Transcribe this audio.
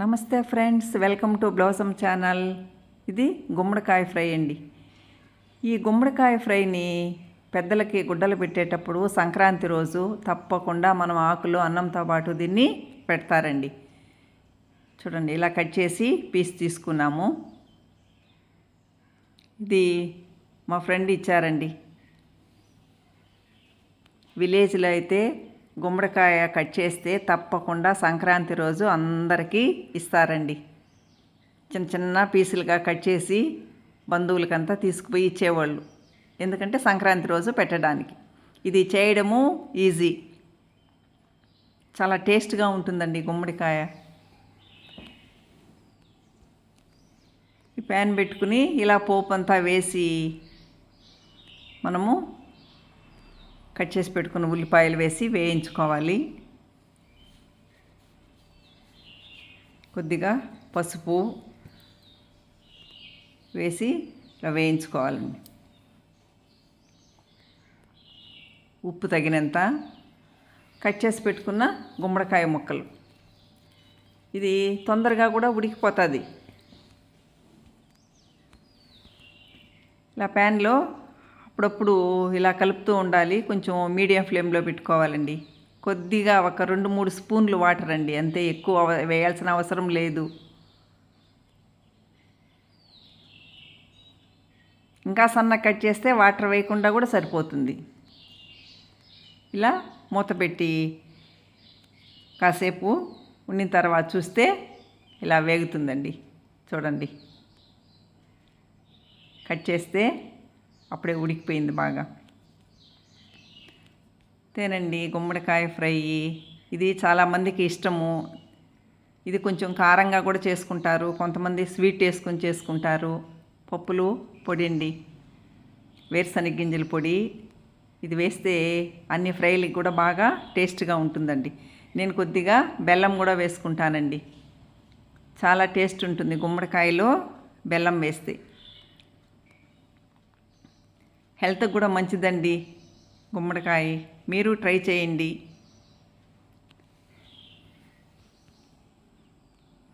నమస్తే friends welcome to blossom channel. ఇది గుమ్మడికాయ ఫ్రై అండి. ఈ గుమ్మడికాయ ఫ్రైని పెద్దలకి గుడ్డలు పెట్టేటప్పుడు సంక్రాంతి రోజు తప్పకుండా మనం ఆకులు అన్నంతో పాటు దీన్ని పెడతారండి. చూడండి ఇలా కట్ చేసి పీస్ తీసుకున్నాము. ఇది మా ఫ్రెండ్ ఇచ్చారండి. విలేజ్లో అయితే గుమ్మడికాయ కట్ చేస్తే తప్పకుండా సంక్రాంతి రోజు అందరికీ ఇస్తారండి. చిన్న చిన్న పీసులుగా కట్ చేసి బంధువులకంతా తీసుకుపోయి ఇచ్చేవాళ్ళు. ఎందుకంటే సంక్రాంతి రోజు పెట్టడానికి. ఇది చేయడము ఈజీ. చాలా టేస్ట్గా ఉంటుందండి గుమ్మడికాయ. ఈ ప్యాన్ పెట్టుకుని ఇలా పోపు అంతా వేసి మనము కట్ చేసి పెట్టుకున్న ఉల్లిపాయలు వేసి వేయించుకోవాలి. కొద్దిగా పసుపు వేసి ఇలా వేయించుకోవాలండి. ఉప్పు తగినంత కట్ చేసి పెట్టుకున్న గుమ్మడికాయ ముక్కలు. ఇది తొందరగా కూడా ఉడికిపోతుంది. ఇలా ప్యాన్లో అప్పుడప్పుడు ఇలా కలుపుతూ ఉండాలి. కొంచెం మీడియం ఫ్లేమ్లో పెట్టుకోవాలండి. కొద్దిగా ఒక రెండు మూడు స్పూన్లు వాటర్ అండి. అంతే ఎక్కువ వేయాల్సిన అవసరం లేదు. ఇంకా సన్న కట్ చేస్తే వాటర్ వేయకుండా కూడా సరిపోతుంది. ఇలా మూత పెట్టి కాసేపు ఉండిన తర్వాత చూస్తే ఇలా వేగుతుందండి. చూడండి. కట్ చేస్తే అప్పుడే ఉడికిపోయింది బాగా. తేనండి గుమ్మడికాయ ఫ్రై. ఇది చాలామందికి ఇష్టము. ఇది కొంచెం కారంగా కూడా చేసుకుంటారు. కొంతమంది స్వీట్ వేసుకొని చేసుకుంటారు. పప్పులు పొడి అండి వేరుశనగ గింజల పొడి. ఇది వేస్తే అన్ని ఫ్రైలకి కూడా బాగా టేస్ట్గా ఉంటుందండి. నేను కొద్దిగా బెల్లం కూడా వేసుకుంటానండి. చాలా టేస్ట్ ఉంటుంది గుమ్మడికాయలో బెల్లం వేస్తే. హెల్త్కి కూడా మంచిదండి. గుమ్మడికాయ మీరు ట్రై చేయండి.